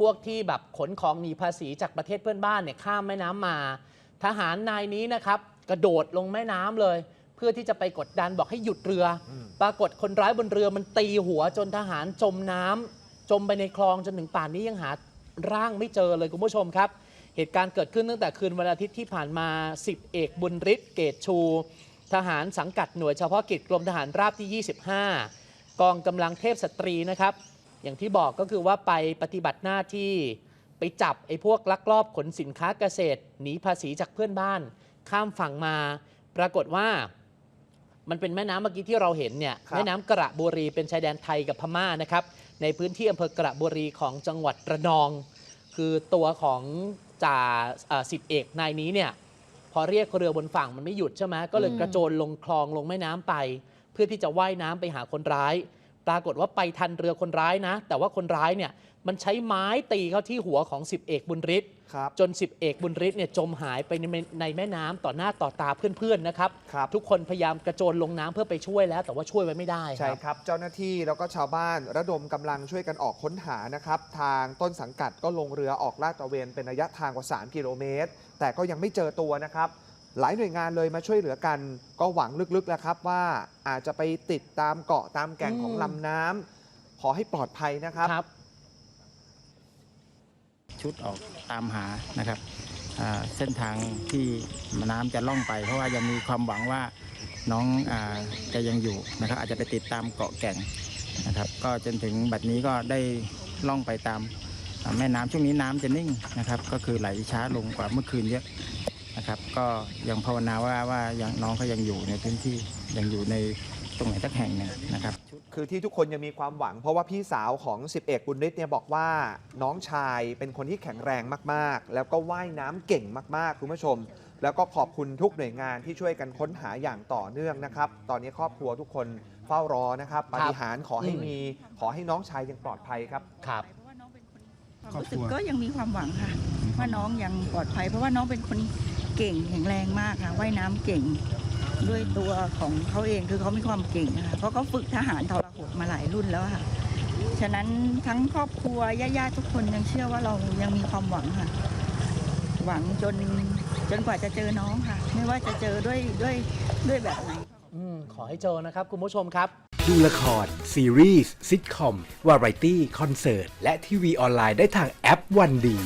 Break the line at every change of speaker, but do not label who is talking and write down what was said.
พวกที่แบบขนของหนีภาษีจากประเทศเพื่อนบ้านเนี่ยข้ามแม่น้ำมา ทหารนายนี้นะครับกระโดดลงแม่น้ำเลย เพื่อที่จะไปกดดันบอกให้หยุดเรือปรากฏคนร้ายบนเรือมันตีหัวจนทหารจมน้ำจมไปในคลองจนถึงป่านนี้ยังหาร่างไม่เจอเลยคุณผู้ชมครับ เหตุการณ์เกิดขึ้นตั้งแต่คืนวันอาทิตย์ที่ผ่านมา 10 เอกบุญฤทธิ์เกตชู ทหารสังกัดหน่วยเฉพาะกิจกรมทหารราบที่ 25 กองกำลังเทพสตรีนะครับ อย่างที่บอกก็คือว่าไปปฏิบัติหน้าที่ไปจับไอ้พวกลักลอบขนสินค้าเกษตร หนีภาษีจากเพื่อนบ้าน ข้ามฝั่งมา ปรากฏว่ามันเป็นแม่น้ำเมื่อกี้ที่เราเห็นเนี่ย
ครับ
แม่น้ำกระบุรีเป็นชายแดนไทยกับพม่านะครับ ในพื้นที่อำเภอกระบุรีของจังหวัดระนอง คือตัวของจ่าเอ่อสิบเอกนายนี้เนี่ยพอเรียกเรือบนฝั่งมันไม่หยุดใช่ไหมก็เลย
อืม
กระโจนลงคลองลงแม่น้ำไป เพื่อที่จะว่ายน้ำไปหาคนร้าย ปรากฏว่าไปทันเรือคนร้ายนะ แต่ว่าคนร้ายเนี่ยมันใช้ไม้ตีเข้าที่หัวของสิบเอกบุญฤทธิ์
ครับ
จนสิบเอกบุญฤทธิ์เนี่ยจมหายไปในแม่ในแม่น้ำต่อหน้าต่อตาเพื่อนๆนะครับ
ครับ
ทุกคนพยายามกระโจนลงน้ำเพื่อไปช่วยแล้ว แต่ว่าช่วยไว้ไม่ได้ค
ใช่
รับ
ครับ เจ้าหน้าที่แล้วก็ชาวบ้านระดมกำลังช่วยกันออกค้นหานะครับ ทางต้นสังกัดก็ลงเรือออกลาดตระเวนเป็นระยะทางกว่า 3 กิโลเมตร แต่ก็ยังไม่เจอตัวนะครับ หลายหน่วยงานเลยมาช่วยเหลือกัน ก็หวังลึกๆแล้วครับว่าอาจจะไปติดตามเกาะตามแก่งของ
อืม
ลำน้ำขอให้ปลอดภัยนะครับ
ครับ
ชุดออกตามหานะครับอ่าเส้นทางที่น้ำจะล่องไป เพราะว่ายังมีความหวังว่าน้องอาจะยังอยู่นะครับ อาจจะไปติดตามเกาะแก่งนะครับ ก็จนถึงบัดนี้ก็ได้ล่องไปตามอ่าแม่น้ำช่วงนี้น้ำจะนิ่งนะครับ ก็คือไหลช้าลงกว่าเมื่อคืนเยอะ นะครับ ก็ยังภาวนาว่าว่ายังน้องเขายังอยู่ในพื้นที่ยังอยู่ในตรงไหนสักแห่งหนึ่งนะครับ
คือที่ทุกคนยังมีความหวัง เพราะว่าพี่สาวของ10เอกบุญฤทธิ์เนี่ยบอกว่าน้องชายเป็นคนที่แข็งแรงมากๆ แล้วก็ว่ายน้ำเก่งมากๆคุณผู้ชม แล้วก็ขอบคุณทุกหน่วยงานที่ช่วยกันค้นหาอย่างต่อเนื่องนะครับ ตอนนี้ครอบครัวทุกคนเฝ้ารอนะครับปาฏิหาริย์ขอให้
อืม
มีขอให้น้องชายยังปลอดภัยครับ
ครับ
เพราะว่าน้องเป็นคนความรู้สึกก็ยังมีความหวังค่ะว่าน้องยังปลอดภัย เพราะว่าน้องเป็นคน เก่งแข็งแรงมากค่ะว่ายน้ำเก่งด้วยตัวของเขาเองคือเขามีความเก่งนะคะเพราะเขาฝึกทหารทรหดมาหลายรุ่นแล้วค่ะ ฉะนั้นทั้งครอบครัวญาติๆทุกคนยังเชื่อว่าเรายังมีความหวังค่ะ หวังจนจนกว่าจะเจอน้องค่ะ ไม่ว่าจะเจอด้วยด้วยด้วยแบบไหน
อืมขอให้เจอนะครับคุณผู้ชมครับ
ดูละคร ซีรีส์ซิทคอม วาไรตี้ คอนเสิร์ต และทีวีออนไลน์ได้ทางแอปวันดี